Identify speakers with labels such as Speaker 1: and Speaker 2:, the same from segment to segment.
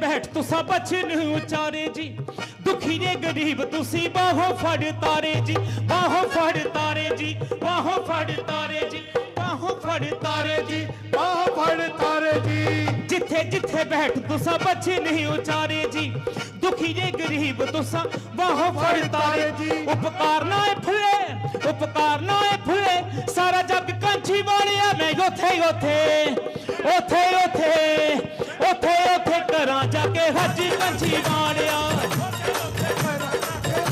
Speaker 1: ਬੈਠ ਤੁਸਾਂ ਬਚਨ ਉਚਾਰੇ ਜੀ। ਦੁਖੀ ਨੇ ਗਰੀਬ ਤੁਸੀਂ ਬਾਹੋਂ ਫੜ ਤਾਰੇ ਜੀ। ਬਾਹੋਂ ਫੜ ਤਾਰੇ ਜੀ ਬਾਹੋਂ ਫੜ ਤਾਰੇ ਜੀ ਬਾਹੋਂ ਫੜ ਤਾਰੇ ਜੀ
Speaker 2: ਬਾਹ ਫੜ ਤਾਰੇ ਜੀ।
Speaker 1: ਜਿੱਥੇ ਜਿੱਥੇ ਬੈਠ ਤੁਸਾਂ ਬਚਨ ਉਚਾਰੇ ਜੀ। ਦੁਖੀ ਨੇ ਗਰੀਬ ਤੁਸਾਂ ਬਾਹੋਂ ਫੜ ਤਾਰੇ ਜੀ। ਉਪਕਾਰ ਨਾ ਫੁੱਲੇ ਉਪਕਾਰ ਨਾ ਫੁੱਲੇ। ਸਾਰਾ ਕੰਛੀ ਵਾਲਿਆ ਮੈਂ ਉੱਥੇ ਉੱਥੇ ਉੱਥੇ ਉੱਥੇ ਉੱਥੇ ਉੱਥੇ ਕਰਾਂ ਜਾ ਕੇ ਹੱਜ ਕੰਛੀ ਵਾਲਿਆ।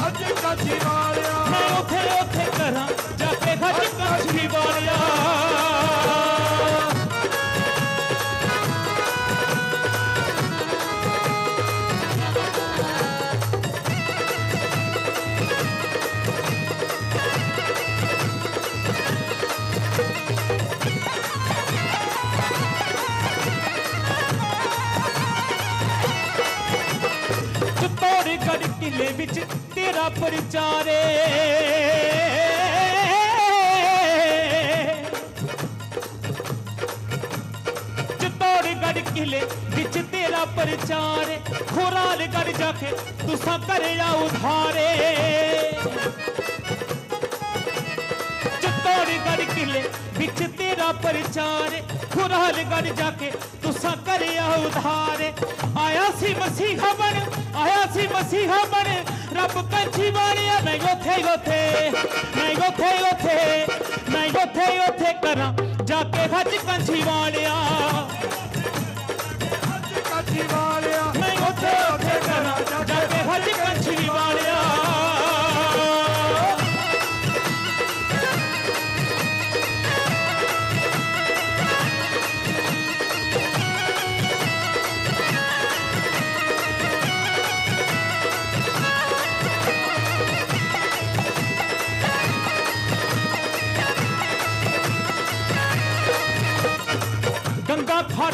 Speaker 2: ਅੱਜ ਕਾਜੀ ਵਾਲਿਆ।
Speaker 1: ਮੈਂ ਉੱਥੇ ਉੱਥੇ ਕਰਾਂ ਜਾ ਕੇ ਹੱਜ ਕੰਛੀ ਵਾਲਿਆ। ਪ੍ਰਚਾਰੇ। ਚਿੱਤੌੜਗੜ੍ਹ ਕਿਲੇ ਵਿੱਚ ਤੇਰਾ ਪ੍ਰਚਾਰ ਖੁਰਾਲਗੜ੍ਹ ਜਾ ਕੇ ਤੁਸਾਂ ਕਰਿਆ ਉਧਾਰੇ ਚਿੱਤੌੜਗੜ੍ਹ ਕਿਲੇ ਵਿੱਚ ਤੇਰਾ ਪ੍ਰਚਾਰ ਖੁਰਾਲਗੜ੍ਹ ਜਾ ਕੇ ਤੁਸਾਂ ਕਰਿਆ ਉਧਾਰ ਆਇਆ ਸੀ ਮਸੀਹਾ ਬਣ, ਆਇਆ ਸੀ ਮਸੀਹਾ ਬਣ ਰੱਬ ਕੰਛੀ ਵਾਲਿਆ ਮੈਂ ਉੱਥੇ ਹੀ ਉੱਥੇ ਮੈਂ ਉੱਥੇ ਉੱਥੇ ਮੈਂ ਉੱਥੇ ਹੀ ਉੱਥੇ ਕਰਾਂ ਜਾ ਕੇ ਹੱਜ ਕੰਛੀ ਵਾਲਿਆ। ਮੈਂ ਉੱਥੇ ਉੱਥੇ ਕਰਾਂ ਜਾ ਕੇ ਹੱਜ ਕੰਛੀ ਵਾਲਿਆ।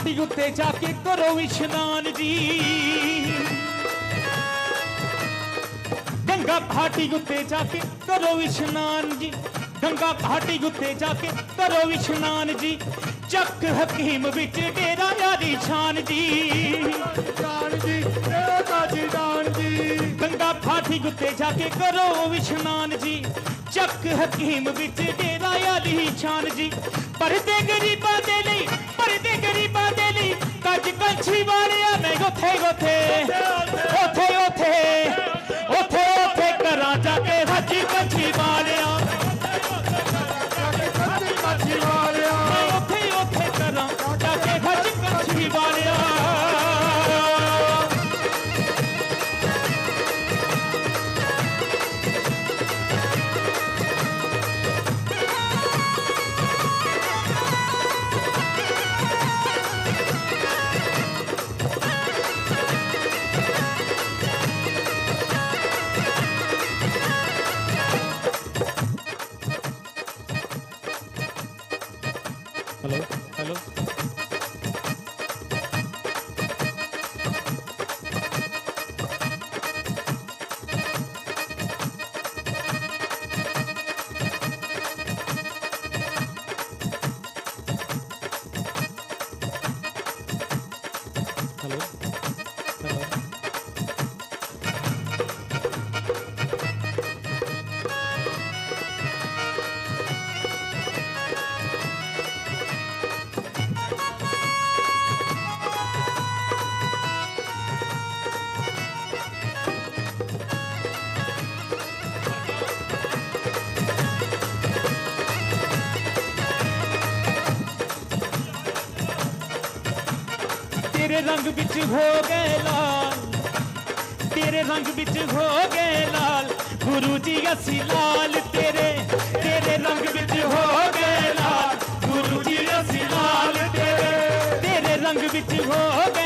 Speaker 1: ਗੰਗਾ ਘਾਟੀ ਉੱਤੇ ਜਾ ਕੇ ਕਰੋ ਇਸ਼ਨਾਨ ਜੀ। ਗੰਗਾ ਘਾਟੀ ਉੱਤੇ ਜਾ ਕੇ ਕਰੋ ਇਸ਼ਨਾਨ ਜੀ। ਗੰਗਾ ਘਾਟੀ ਉੱਤੇ ਜਾ ਕੇ ਕਰੋ ਇਸ਼ਨਾਨ ਜੀ। ਚੱਕ ਹਕੀਮ ਵਿੱਚ ਡੇਰਾ ਯਾਰੀ ਸ਼ਾਨ ਜੀ।
Speaker 2: ਜਾਨ ਜੀ।
Speaker 1: ਗੰਗਾ ਘਾਟੀ ਉੱਤੇ ਜਾ ਕੇ ਕਰੋ ਇਸ਼ਨਾਨ ਜੀ। ਚੱਕ ਹਕੀਮ ਵਿੱਚ ਡੇਰਾ ਯਾਰੀ ਸ਼ਾਨ ਜੀ। ਪਰਦੇ ਗਰੀਬਾਂ ਦੇ ਲਈ ਪਰਦੇ ਗਰੀਬਾਂ ਦੇ ਲਈ ਕੱਜ ਕੰਛੀ ਵਾਲਿਆ ਮੈਂ ਉੱਥੇ ਉੱਥੇ ਉੱਥੇ। ਉੱਥੇ ਵਿੱਚ ਹੋ ਗਏ ਲਾਲ, ਤੇਰੇ ਰੰਗ ਵਿੱਚ ਹੋ ਗਏ ਲਾਲ। ਗੁਰੂ ਜੀ, ਅਸੀਂ ਲਾਲ, ਤੇਰੇ ਤੇਰੇ ਰੰਗ ਵਿੱਚ ਹੋ ਗਏ ਲਾਲ। ਗੁਰੂ ਜੀ, ਅਸੀਂ ਲਾਲ, ਤੇਰੇ ਤੇਰੇ ਰੰਗ ਵਿੱਚ ਹੋ ਗਏ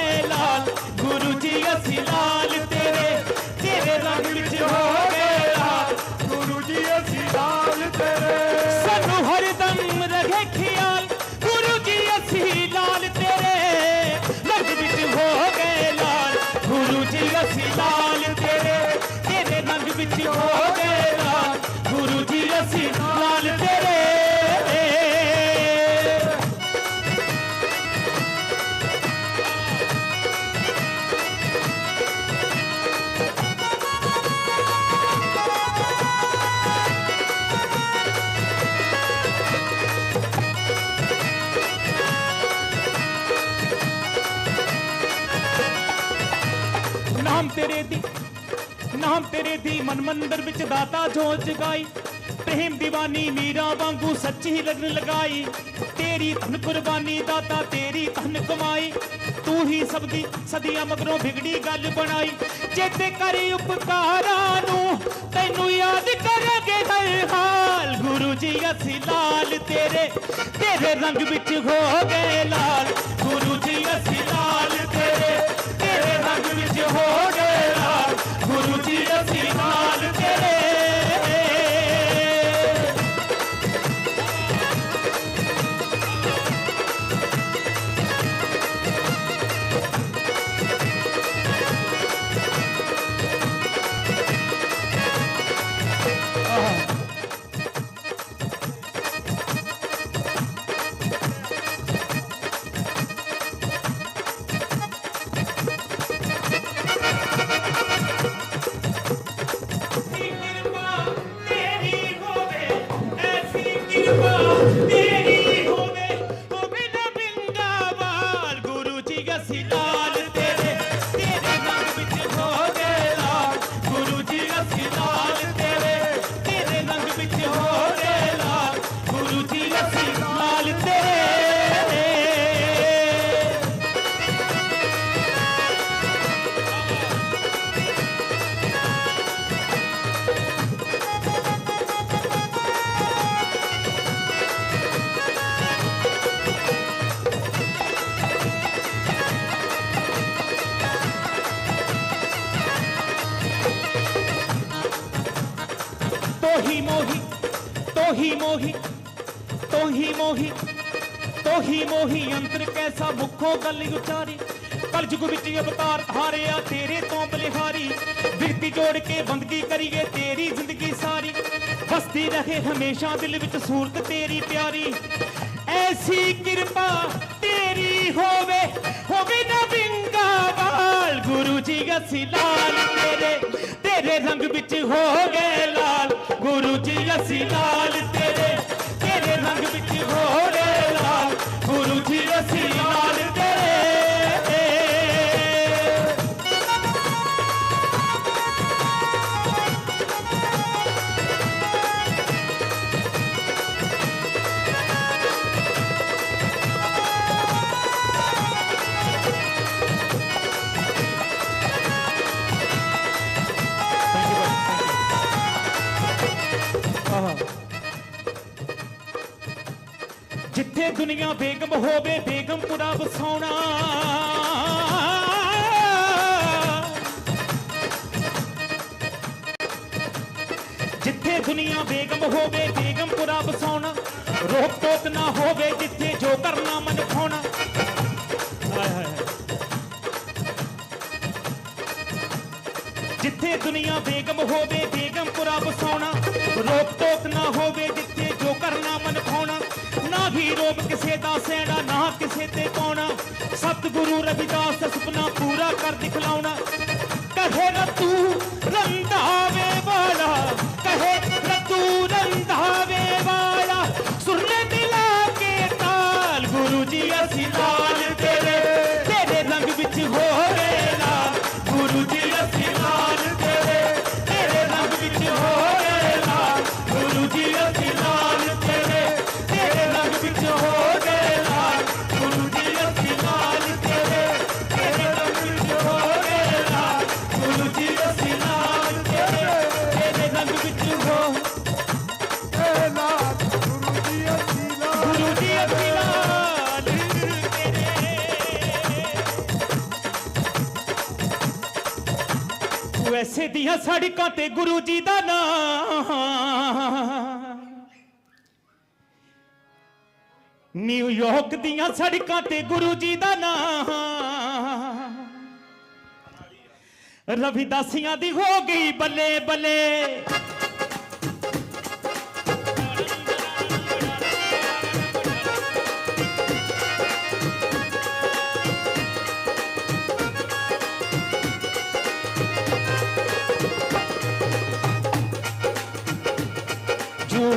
Speaker 1: ਤੇਰੇ ਦੀ। ਨਾਮ ਤੇਰੇ ਦੀ ਮਨ ਮੰਦਰ ਵਿੱਚ ਦਾਤਾ ਜੋਤ ਜਗਾਈ। ਪ੍ਰੇਮ ਦੀਵਾਨੀ ਮੀਰਾ ਵਾਂਗੂ ਸੱਚੀ ਲਗਨ ਲਗਾਈ। ਤੇਰੀ ਧਨ ਕੁਰਬਾਨੀ ਦਾਤਾ ਤੇਰੀ ਧਨ ਕਮਾਈ। ਤੂੰ ਹੀ ਸਭ ਦੀ ਸਦੀਆਂ ਮਗਰੋਂ ਵਿਗੜੀ ਗੱਲ ਬਣਾਈ। ਚੇਤੇ ਕਰੀ ਉਪਕਾਰਾਂ ਨੂੰ, ਤੈਨੂੰ ਯਾਦ ਕਰਾਂਗੇ ਹਰ ਹਾਲ ਗੁਰੂ ਜੀ, ਅਸੀਂ ਲਾਲ ਤੇਰੇ ਤੇਰੇ ਰੰਗ ਵਿੱਚ ਹੋ ਗਏ ਲਾਲ। ਗੁਰੂ ਜੀ, ਅਸੀਂ ਤੋਹੀ ਮੋਹੀ ਤੋਹੀ ਮੋਹੀ ਤੋਹੀ ਮੋਹੀ ਤੋਹੀ ਮੋਹੀ ਅੰਤਰ ਕੈਸਾ ਮੁਖੋਂ ਗੱਲ ਉਚਾਰੀ, ਕਲਯੁਗ ਵਿੱਚ ਅਵਤਾਰ ਧਾਰਿਆ ਤੇਰੇ ਤੋਂ ਬਲਿਹਾਰੀ, ਬਿਰਤੀ ਜੋੜ ਕੇ ਬੰਦਗੀ ਕਰੀਏ ਤੇਰੀ ਜ਼ਿੰਦਗੀ ਸਾਰੀ ਵਸਦੀ ਰਹੇ ਹਮੇਸ਼ਾ ਦਿਲ ਵਿੱਚ ਸੂਰਤ ਤੇਰੀ ਪਿਆਰੀ, ਐਸੀ ਕਿਰਪਾ ਤੇਰੀ ਹੋਵੇ ਹੋਵੇ ਨਾ ਅਸੀਂ ਲਾਲ ਤੇਰੇ ਤੇਰੇ ਰੰਗ ਵਿੱਚ ਹੋ ਗਏ ਲਾਲ। ਗੁਰੂ ਜੀ, ਅਸੀਂ ਲਾਲ ਤੇਰੇ। ਤੇਰੇ ਬੇਗਮ ਹੋਵੇ ਬੇਗਮਪੁਰਾ ਵਸਾਉਣਾ। ਜਿੱਥੇ ਦੁਨੀਆ ਬੇਗਮ ਹੋਵੇ ਬੇਗਮਪੁਰਾ ਵਸਾਉਣਾ। ਰੋਕ ਟੋਕ ਨਾ ਹੋਵੇ, ਜਿੱਥੇ ਜੋ ਕਰਨਾ ਮਨ ਖਾਉਣਾ ਜਿੱਥੇ ਦੁਨੀਆ ਬੇਗਮ ਹੋਵੇ ਬੇਗਮਪੁਰਾ ਵਸਾਉਣਾ। ਰੋਕ ਟੋਕ ਨਾ ਹੋਵੇ, ਜਿੱਥੇ ਜੋ ਕਰਨਾ ਮਨ ਖਾਉਣਾ ਨਾ ਹੀ ਰੋਬ ਕਿਸੇ ਦਾ ਸਹਿਣਾ ਨਾ ਕਿਸੇ ਤੇ ਪਾਉਣਾ। ਸਤਿਗੁਰੂ ਰਵਿਦਾਸ ਦਾ ਸੁਪਨਾ ਪੂਰਾ ਕਰ ਦਿਖਲਾਉਣਾ। ਕਹੇ ਰਤੂ ਰੰਧਾਵੇ ਵਾਲਾ, ਕਹੇ ਰਤੂ ਰੰਧਾਵੇ ਸੜਕਾਂ ਤੇ ਗੁਰੂ ਜੀ ਦਾ ਨਾਮ। ਨਿਊਯਾਰਕ ਦੀਆਂ ਸੜਕਾਂ ਤੇ ਗੁਰੂ ਜੀ ਦਾ ਨਾਮ। ਰਵਿਦਾਸੀਆਂ ਦੀ ਹੋ ਗਈ ਬੱਲੇ ਬੱਲੇ।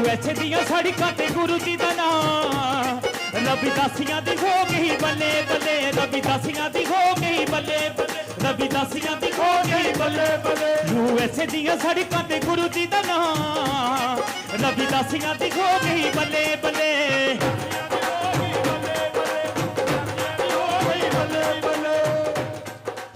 Speaker 1: ਵੈਸੇ ਦੀਆਂ ਸੜਕਾਂ ਤੇ ਗੁਰੂ ਜੀ ਦਾ ਨਾਮ। ਰਵਿਦਾਸੀਆਂ ਦੀ ਹੋ ਗਈ ਬੱਲੇ ਬੱਲੇ ਰਵਿਦਾਸੀਆਂ ਦੀ ਹੋ ਗਈ ਬੱਲੇ ਬੱਲੇ ਰਵਿਦਾਸੀਆਂ ਦੀ ਹੋ ਗਈ ਬੱਲੇ ਬੱਲੇ। ਯੂ ਐਸ ਦੀਆਂ ਸੜਕਾਂ ਤੇ ਗੁਰੂ ਜੀ ਦਾ ਨਾਮ। ਰਵਿਦਾਸੀਆਂ ਦੀ ਹੋ ਗਈ ਬੱਲੇ ਬੱਲੇ।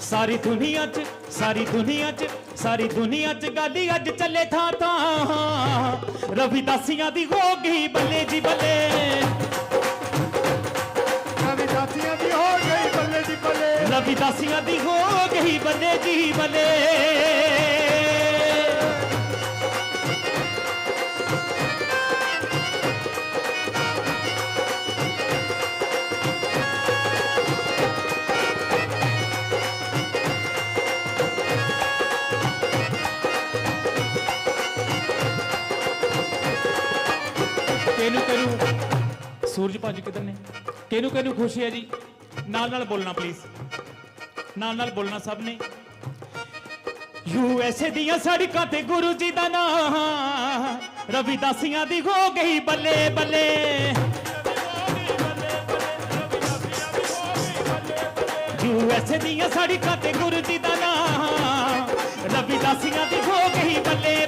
Speaker 1: ਸਾਰੀ ਦੁਨੀਆ 'ਚ ਸਾਰੀ ਦੁਨੀਆ 'ਚ ਸਾਰੀ ਦੁਨੀਆ 'ਚ ਗਾਲੀ ਅੱਜ ਚੱਲੇ ਥਾਂ ਥਾਂ। ਰਵਿਦਾਸੀਆਂ ਦੀ ਹੋ ਗਈ ਬੱਲੇ ਜੀ ਬੱਲੇ।
Speaker 2: ਰਵਿਦਾਸੀਆਂ ਦੀ ਹੋ ਗਈ ਬੱਲੇ ਦੀ ਬੱਲੇ।
Speaker 1: ਰਵਿਦਾਸੀਆਂ ਦੀ ਹੋ ਗਈ ਬੱਲੇ ਜੀ ਬੱਲੇ। ਕਿਹਨੂੰ ਕਿਹਨੂੰ ਸੂਰਜ ਭਾਜੀ ਕਿੱਧਰ ਨੇ? ਕਿਹਨੂੰ ਕਿਹਨੂੰ ਖੁਸ਼ੀ ਹੈ ਜੀ। ਨਾਲ ਨਾਲ ਬੋਲਣਾ ਪਲੀਜ਼ ਨਾਲ ਨਾਲ ਬੋਲਣਾ ਸਭ ਨੇ। ਯੂ ਐਸ ਏ ਦੀਆਂ ਸੜਕਾਂ ਤੇ ਗੁਰੂ ਜੀ ਦਾ ਨਾਮ। ਰਵਿਦਾਸੀਆਂ ਦੀ ਹੋ ਗਈ ਬੱਲੇ ਬੱਲੇ। ਯੂ ਐਸ ਏ ਦੀਆਂ ਸੜਕਾਂ ਤੇ ਗੁਰੂ ਜੀ ਦਾ ਨਾਮ। ਰਵਿਦਾਸੀਆਂ ਦੀ ਹੋ ਗਈ ਬੱਲੇ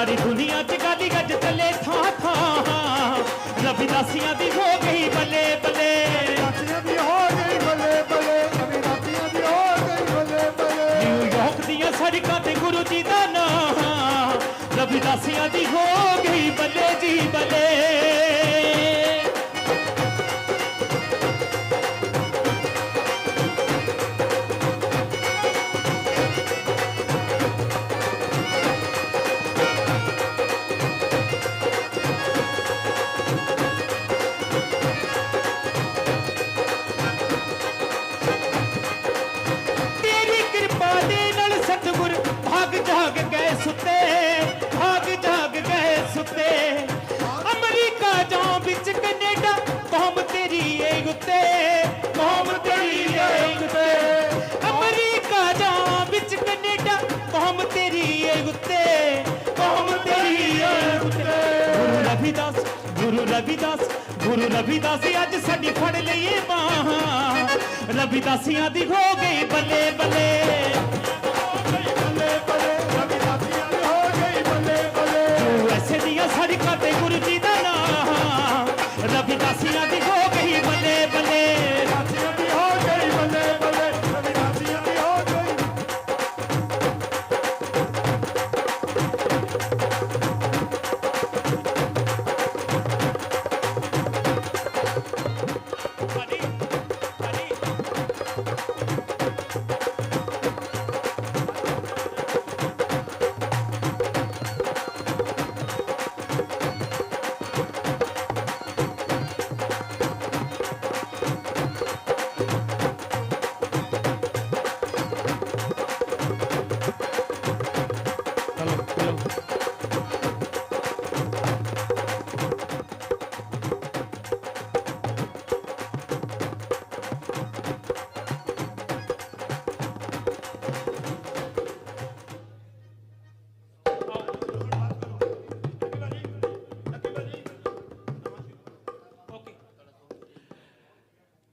Speaker 1: ਸਾਰੀ ਦੁਨੀਆ 'ਚ ਗਾਲੀ ਗੱਜ ਚੱਲੇ ਥਾਂ ਥਾਂ। ਰਵਿਦਾਸੀਆਂ ਦੀ ਹੋ ਗਈ ਬੱਲੇ ਬੱਲੇ।
Speaker 2: ਰਵਿਦਾਸੀਆਂ ਦੀ ਹੋ ਗਈ ਬੱਲੇ ਬੱਲੇ। ਰਵਿਦਾਸੀਆਂ ਦੀ ਹੋ ਗਈ ਬੱਲੇ ਬੱਲੇ।
Speaker 1: ਨਿਊਯਾਰਕ ਦੀਆਂ ਸੜਕਾਂ ਤੇ ਗੁਰੂ ਜੀ ਦਾ ਨਾਮ। ਰਵਿਦਾਸੀਆਂ ਦੀ ਹੋ ਗਈ ਬੱਲੇ ਜੀ ਬੱਲੇ। ਰਵਿਦਾਸ, ਗੁਰੂ ਰਵਿਦਾਸ, ਅੱਜ ਸਾਡੀ ਫੜ ਲਈਏ ਬਾਹਾਂ। ਰਵਿਦਾਸੀਆਂ ਦੀ ਹੋ ਗਈ ਬੱਲੇ ਬੱਲੇ।
Speaker 2: ਬੱਲੇ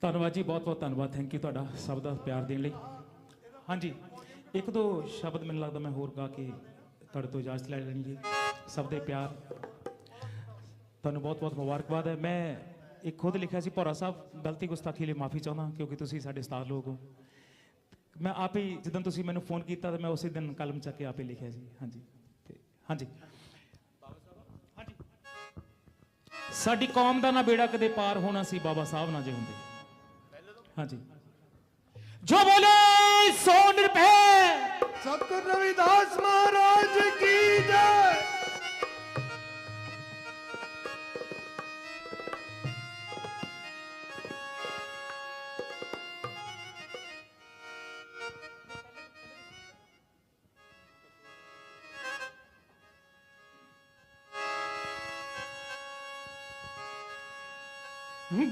Speaker 1: ਧੰਨਵਾਦ ਜੀ, ਬਹੁਤ ਬਹੁਤ ਧੰਨਵਾਦ। ਥੈਂਕ ਯੂ ਤੁਹਾਡਾ ਸਭ ਦਾ ਪਿਆਰ ਦੇਣ ਲਈ। ਹਾਂਜੀ, ਇੱਕ ਦੋ ਸ਼ਬਦ ਮੈਨੂੰ ਲੱਗਦਾ ਮੈਂ ਹੋਰ ਗਾ ਕੇ ਤੁਹਾਡੇ ਤੋਂ ਇਜਾਜ਼ਤ ਲੈ ਲੈਣੀ ਜੀ ਸਭ ਦੇ ਪਿਆਰ। ਤੁਹਾਨੂੰ ਬਹੁਤ ਬਹੁਤ ਮੁਬਾਰਕਬਾਦ ਹੈ। ਮੈਂ ਇੱਕ ਖੁਦ ਲਿਖਿਆ ਸੀ, ਭੌਰਾ ਸਾਹਿਬ, ਗਲਤੀ ਗੁਸਤਾਖੀ ਲਈ ਮਾਫੀ ਚਾਹੁੰਦਾ, ਕਿਉਂਕਿ ਤੁਸੀਂ ਸਾਡੇ ਉਸਤਾਦ ਲੋਕ ਹੋ। ਮੈਂ ਆਪ ਹੀ, ਜਦੋਂ ਤੁਸੀਂ ਮੈਨੂੰ ਫੋਨ ਕੀਤਾ, ਤਾਂ ਮੈਂ ਉਸੇ ਦਿਨ ਕਲਮ ਚੱਕ ਕੇ ਆਪ ਹੀ ਲਿਖਿਆ ਸੀ। ਹਾਂਜੀ, ਤੇ ਹਾਂਜੀ। ਹਾਂਜੀ। ਸਾਡੀ ਕੌਮ ਦਾ ਨਾ ਬੇੜਾ ਕਦੇ ਪਾਰ ਹੋਣਾ ਸੀ, ਬਾਬਾ ਸਾਹਿਬ ਨਾ ਜੇ ਹੁੰਦੇ। ਹਾਂਜੀ। ਜੋ ਬੋਲੇ ਸੋ ਨਿਰਭੈ
Speaker 2: ਸਤਿਗੁਰ ਰਵਿਦਾਸ ਮਾ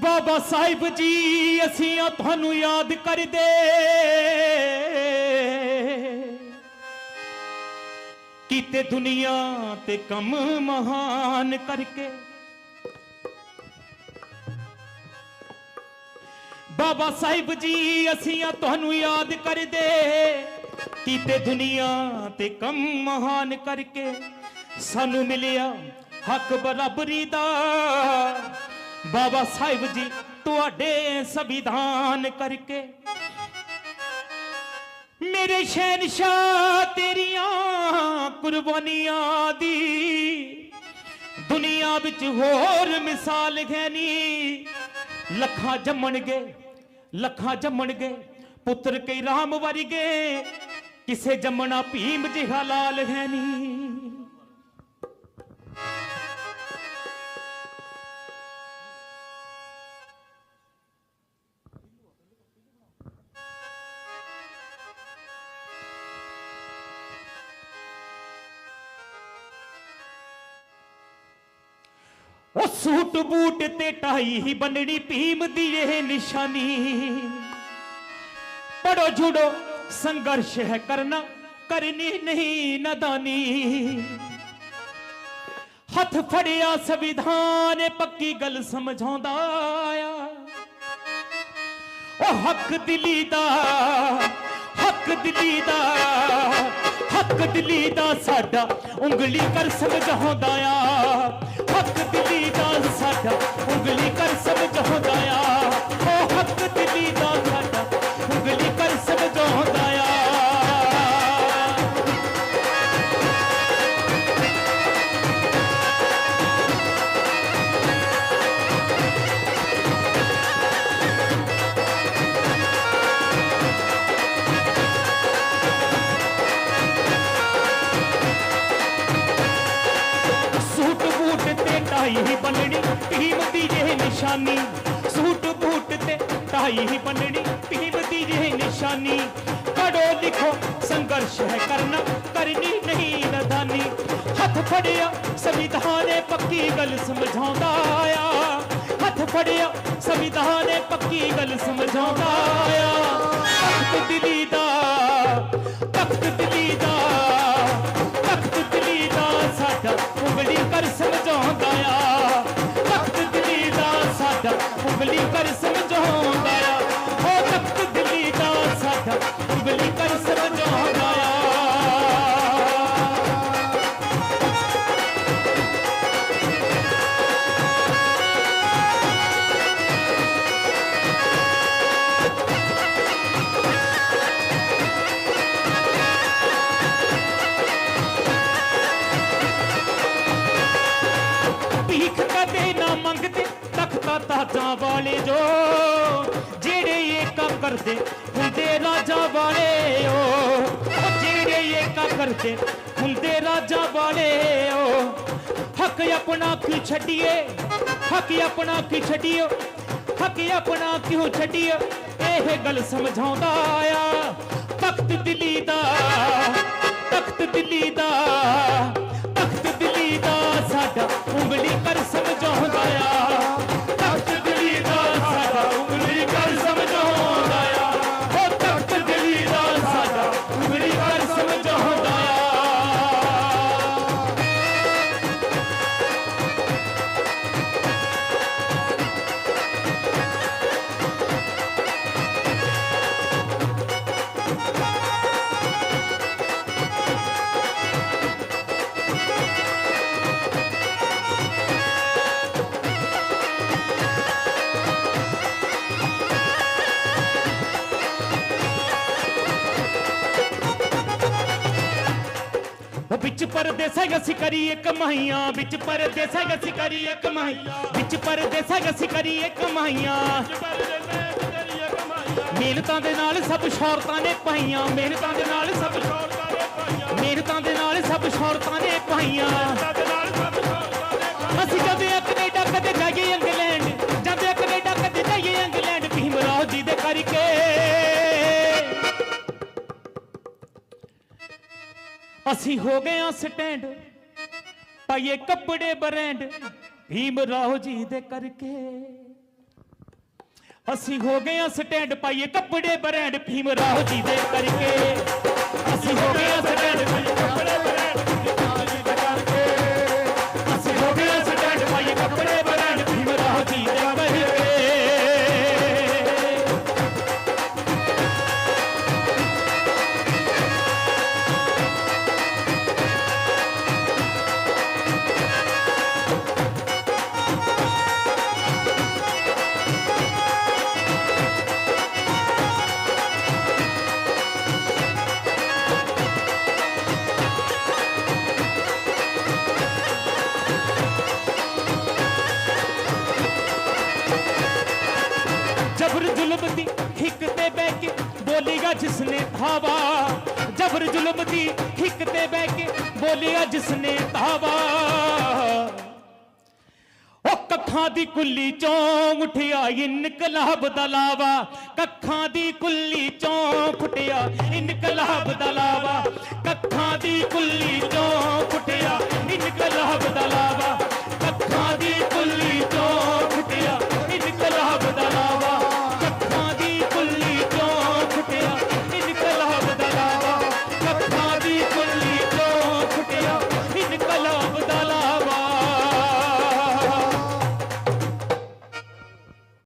Speaker 1: ਬਾਬਾ ਸਾਹਿਬ ਜੀ, ਅਸੀਂ ਆ ਤੁਹਾਨੂੰ ਯਾਦ ਕਰਦੇ। ਕੀਤੇ ਦੁਨੀਆ ਤੇ ਕੰਮ ਮਹਾਨ ਕਰਕੇ। ਬਾਬਾ ਸਾਹਿਬ ਜੀ, ਅਸੀਂ ਆ ਤੁਹਾਨੂੰ ਯਾਦ ਕਰਦੇ। ਕੀਤੇ ਦੁਨੀਆ ਤੇ ਕੰਮ ਮਹਾਨ ਕਰਕੇ। ਸਾਨੂੰ ਮਿਲਿਆ ਹੱਕ ਬਰਾਬਰੀ ਦਾ। ਬਾਬਾ ਸਾਹਿਬ ਜੀ ਤੁਹਾਡੇ ਸੰਵਿਧਾਨ ਕਰਕੇ। ਮੇਰੇ ਸ਼ਹਿਨशाह ਤੇਰੀਆਂ ਕੁਰਬਾਨੀਆਂ ਦੀ ਦੁਨੀਆ ਵਿੱਚ ਹੋਰ ਮਿਸਾਲ ਹੈ ਨੀ। ਲੱਖਾਂ ਜੰਮਣਗੇ ਲੱਖਾਂ ਜੰਮਣਗੇ, ਪੁੱਤਰ ਕਈ ਰਾਮ ਵਰਗੇ, ਕਿਸੇ ਜੰਮਣਾ ਭੀਮ ਜਿਹਾ ਲਾਲ ਹੈ ਨੀ। ਉਹ ਸੂਟ ਬੂਟ ਤੇ ਟਾਈ ਹੀ ਬੰਨਣੀ ਭੀਮ ਦੀ ਇਹ ਨਿਸ਼ਾਨੀ। ਪੜੋ ਜੁੜੋ, ਸੰਘਰਸ਼ ਹੈ ਕਰਨਾ, ਕਰਨੀ ਨਹੀਂ ਨਦਾਨੀ। ਹੱਥ ਫੜਿਆ ਸੰਵਿਧਾਨ, ਪੱਕੀ ਗੱਲ ਸਮਝਾਉਂਦਾ ਆ। ਉਹ ਹੱਕ ਦਿਲੀ ਦਾ, ਹੱਕ ਦਿਲੀ ਦਾ, ਹੱਕ ਦਿਲੀ ਦਾ ਸਾਡਾ ਉਂਗਲੀ ਕਰ ਸਮਝਾਉਂਦਾ ਆ। ਬੰਨਣੀ ਭੀਮ ਨਿਸ਼ਾਨੀ, ਸੂਟ ਬੂਟ ਤੇ ਟਾਈ ਹੀ ਬੰਨਣੀ ਭੀਮ ਦੀ ਨਿਸ਼ਾਨੀ। ਪੜੋ ਲਿਖੋ, ਸੰਘਰਸ਼ ਹੈ ਕਰਨਾ, ਕਰਨੀ ਨਹੀਂ ਨਦਾਨੀ। ਹੱਥ ਫੜਿਆ, ਸੰਵਿਧਾਨ ਨੇ ਪੱਕੀ ਗੱਲ ਸਮਝਾਉਂਦਾ ਆ ਹੱਥ ਫੜਿਆ, ਸੰਵਿਧਾਨ ਨੇ ਪੱਕੀ ਗੱਲ ਸਮਝਾਉਂਦਾ ਆ ਤਖਤ ਦਿਲੀ ਦਾ, ਤਖਤ ਦਿਲੀ ਦਾ। ਉਂਗਲੀ ਕਰ ਵਾਲੇ ਜੋ ਜਿਹੜੇ ਇਹ ਕੰਮ ਕਰਦੇ ਹੁੰਦੇ ਰਾਜਾ ਵਾਲੇ ਓ, ਜਿਹੜੇ ਇਹ ਕੰਮ ਕਰਦੇ ਹੁੰਦੇ ਰਾਜਾ ਵਾਲੇ ਓ। ਹੱਕ ਆਪਣਾ ਕਿਉਂ ਛੱਡੀਏ? ਹੱਕ ਆਪਣਾ ਕਿਉਂ ਛੱਡੀਓ ਹੱਕ ਆਪਣਾ ਕਿਉਂ ਛੱਡੀਓ ਇਹ ਗੱਲ ਸਮਝਾਉਂਦਾ ਆ। ਤਖਤ ਦਿੱਲੀ ਦਾ, ਤਖਤ ਦਿੱਲੀ ਦਾ, ਤਖਤ ਦਿੱਲੀ ਦਾ ਸਾਡਾ ਉਂਗਲੀ ਕਰ ਸਮਝਾਉਂਦਾ ਆ। ਕਰੀਏ ਕਮਾਈਆਂ ਵਿੱਚ ਪਰਦੇਸਾਂ ਅਸੀਂ ਕਰੀਏ ਕਮਾਈਆਂ ਵਿੱਚ ਪਰਦੇਸਾਂ ਅਸੀਂ ਕਰੀਏ ਕਮਾਈਆਂ ਮਿਹਨਤਾਂ ਦੇ ਨਾਲ ਸਭ ਸ਼ੌਰਤਾਂ ਨੇ ਪਾਈਆਂ। ਮਿਹਨਤਾਂ ਦੇ ਨਾਲ ਸਭ ਮਿਹਨਤਾਂ ਦੇ ਨਾਲ ਸਭ ਸ਼ੌਰਤਾਂ ਨੇ ਪਾਈਆਂ। ਅਸੀਂ ਜਾਂਦੇ ਕੈਨੇਡਾ, ਕਦੇ ਜਾਈਏ ਇੰਗਲੈਂਡ। ਜਾਂਦੇ ਕੈਨੇਡਾ, ਕਦੇ ਜਾਈਏ ਇੰਗਲੈਂਡ। ਭੀਮ ਰਾਓ ਜੀ ਦੇ ਕਰਕੇ। ਅਸੀਂ ਹੋ ਗਏ ਆ ਸਟੈਂਡ। ਪਾਈਏ ਕੱਪੜੇ ਬ੍ਰਾਂਡ। ਭੀਮ ਰਾਓ ਜੀ ਦੇ ਕਰਕੇ। ਅਸੀਂ ਹੋ ਗਏ ਆ ਸਟੈਂਡ ਪਾਈਏ ਕੱਪੜੇ ਬ੍ਰਾਂਡ, ਭੀਮ ਰਾਓ ਜੀ ਦੇ ਕਰਕੇ। ਅਸੀਂ ਹੋ ਗਏ ਆ ਸਟੈਂਡ ਬੋਲਿਆ ਜਿਸਨੇ ਧਾਵਾ, ਜਬਰ ਜ਼ੁਲਮ ਦੀ ਹਿੱਕ ਤੇ ਬਹਿ ਕੇ ਬੋਲਿਆ ਜਿਸਨੇ ਧਾਵਾ। ਉਹ ਕੱਖਾਂ ਦੀ ਕੁੱਲੀ ਚੋਂ ਉੱਠਿਆ, ਇਨਕਲਾਬ ਦਾ ਲਾਵਾ। ਕੱਖਾਂ ਦੀ ਕੁੱਲੀ ਚੋਂ ਫੁੱਟਿਆ ਇਨਕਲਾਬ ਦਾ ਲਾਵਾ। ਕੱਖਾਂ ਦੀ ਕੁੱਲੀ ਚੋਂ ਫੁੱਟਿਆ ਇਨਕਲਾਬ ਦਾ ਲਾਵਾ।